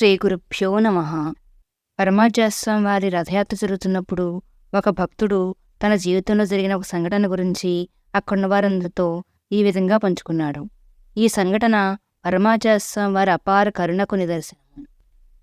శ్రీ గురుభ్యో నమ. పరమాచాస్వామి వారి రథయాత్ర జరుగుతున్నప్పుడు ఒక భక్తుడు తన జీవితంలో జరిగిన ఒక సంఘటన గురించి అక్కడున్న వారందరితో ఈ విధంగా పంచుకున్నాడు. ఈ సంఘటన పరమాచాస్వామి వారి అపార కరుణకు నిదర్శనం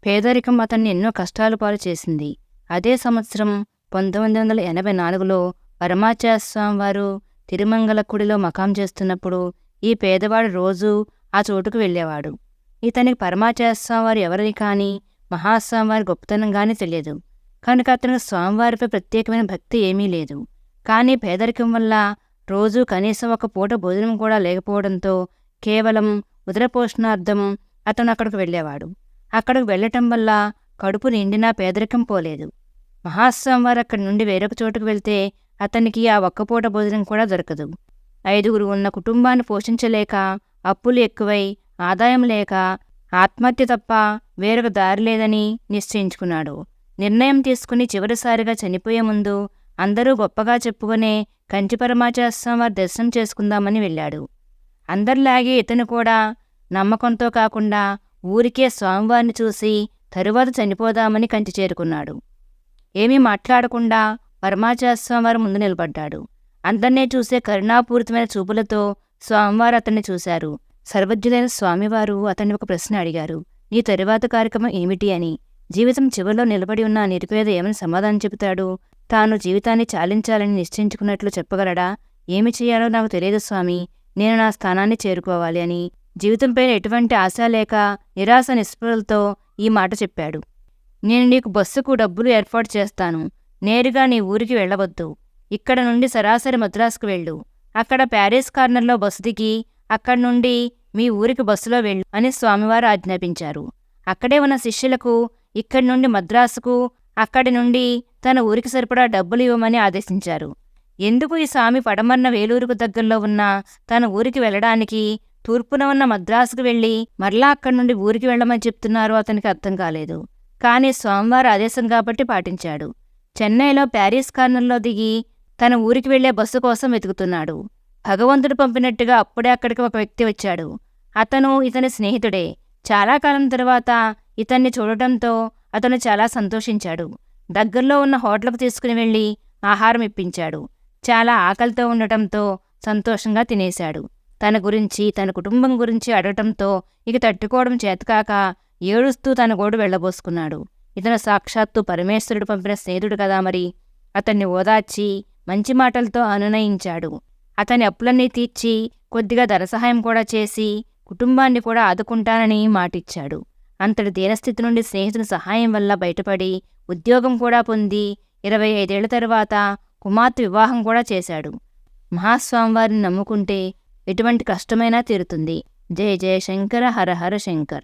పేదరికం అతన్ని ఎన్నో కష్టాలు పాలు చేసింది. అదే సంవత్సరం పంతొమ్మిది వందల ఎనభై నాలుగులో పరమాచాస్వామి వారు తిరుమంగళకుడిలో మకాం చేస్తున్నప్పుడు ఈ పేదవాడు రోజూ ఆ చోటుకు వెళ్ళేవాడు. ఇతనికి పరమాచార్య స్వామివారు ఎవరని కానీ మహాస్వామివారి గొప్పతనం కానీ తెలియదు. కనుక అతనికి స్వామివారిపై ప్రత్యేకమైన భక్తి ఏమీ లేదు. కానీ పేదరికం వల్ల రోజూ కనీసం ఒక పూట భోజనం కూడా లేకపోవడంతో కేవలం ఉదరపోషణార్థం అతను అక్కడికి వెళ్ళేవాడు. అక్కడికి వెళ్ళటం వల్ల కడుపు నిండినా పేదరికం పోలేదు. మహాస్వామివారు అక్కడి నుండి వేరొక చోటుకు వెళ్తే అతనికి ఆ ఒక్క పూట భోజనం కూడా దొరకదు. ఐదుగురు ఉన్న కుటుంబాన్ని పోషించలేక అప్పులు ఎక్కువై ఆదాయం లేక ఆత్మహత్య తప్ప వేరొక దారి లేదని నిశ్చయించుకున్నాడు. నిర్ణయం తీసుకుని చివరిసారిగా చనిపోయే ముందు అందరూ గొప్పగా చెప్పుకునే కంచి పరమాచాస్వామి వారి దర్శనం చేసుకుందామని వెళ్ళాడు. అందరిలాగే ఇతను కూడా నమ్మకంతో కాకుండా ఊరికే స్వామివారిని చూసి తరువాత చనిపోదామని కంచి చేరుకున్నాడు. ఏమీ మాట్లాడకుండా పరమాచాస్వామి వారి ముందు నిలబడ్డాడు. అందర్నీ చూసే కరుణాపూరితమైన చూపులతో స్వామివారు అతన్ని చూశారు. సర్వజ్ఞులైన స్వామివారు అతన్ని ఒక ప్రశ్న అడిగారు. నీ తరువాత కార్యక్రమం ఏమిటి అని? జీవితం చివరిలో నిలబడి ఉన్న నిరుపేద ఏమని సమాధానం చెబుతాడు? తాను జీవితాన్ని చాలించాలని నిశ్చయించుకున్నట్లు చెప్పగలడా? ఏమి చేయాలో నాకు తెలియదు స్వామి. నేను నా స్థానాన్ని చేరుకోవాలి అని. జీవితంపైన ఎటువంటి ఆశ లేక నిరాశ నిస్పృహలతో ఈ మాట చెప్పాడు. నేను నీకు బస్సుకు డబ్బులు ఏర్పాటు చేస్తాను. నేరుగా నీ ఊరికి వెళ్ళవద్దు. ఇక్కడ నుండి సరాసరి మద్రాసుకు వెళ్ళు. అక్కడ ప్యారిస్ కార్నర్లో బస్సు దిగి అక్కడి నుండి మీ ఊరికి బస్సులో వెళ్ళు అని స్వామివారు ఆజ్ఞాపించారు. అక్కడే ఉన్న శిష్యులకు ఇక్కడి నుండి మద్రాసుకు అక్కడి నుండి తన ఊరికి సరిపడా డబ్బులు ఇవ్వమని ఆదేశించారు. ఎందుకు ఈ స్వామి పడమన్న వేలూరుకు దగ్గరలో ఉన్న తన ఊరికి వెళ్ళడానికి తూర్పున ఉన్న మద్రాసుకు వెళ్ళి మరలా అక్కడి నుండి ఊరికి వెళ్ళమని చెప్తున్నారో అతనికి అర్థం కాలేదు. కానీ స్వామివారు ఆదేశం కాబట్టి పాటించాడు. చెన్నైలో ప్యారిస్ కార్నర్లో దిగి తన ఊరికి వెళ్ళే బస్సు కోసం వెతుకుతున్నాడు. భగవంతుడు పంపినట్టుగా అప్పుడే అక్కడికి ఒక వ్యక్తి వచ్చాడు. అతను ఇతని స్నేహితుడే. చాలా కాలం తరువాత ఇతన్ని చూడటంతో అతను చాలా సంతోషించాడు. దగ్గరలో ఉన్న హోటల్కు తీసుకుని వెళ్ళి ఆహారం ఇప్పించాడు. చాలా ఆకలితో ఉండటంతో సంతోషంగా తినేశాడు. తన గురించి తన కుటుంబం గురించి అడగటంతో ఇక తట్టుకోవడం చేతకాక ఏడుస్తూ తన గోడు వెళ్ళబోసుకున్నాడు. ఇతను సాక్షాత్తు పరమేశ్వరుడు పంపిన స్నేహితుడు కదా మరి. అతన్ని ఓదార్చి మంచి మాటలతో అనునయించాడు. అతని అప్పులన్నీ తీర్చి కొద్దిగా ధనసహాయం కూడా చేసి కుటుంబాన్ని కూడా ఆదుకుంటానని మాటిచ్చాడు. అంతటి దీనస్థితి నుండి స్నేహితుని సహాయం వల్ల బయటపడి ఉద్యోగం కూడా పొంది ఇరవై ఐదేళ్ళ తరువాత కుమార్తె వివాహం కూడా చేశాడు. మహాస్వామివారిని నమ్ముకుంటే ఎటువంటి కష్టమైనా తీరుతుంది. జయ జయ శంకర హర హర శంకర.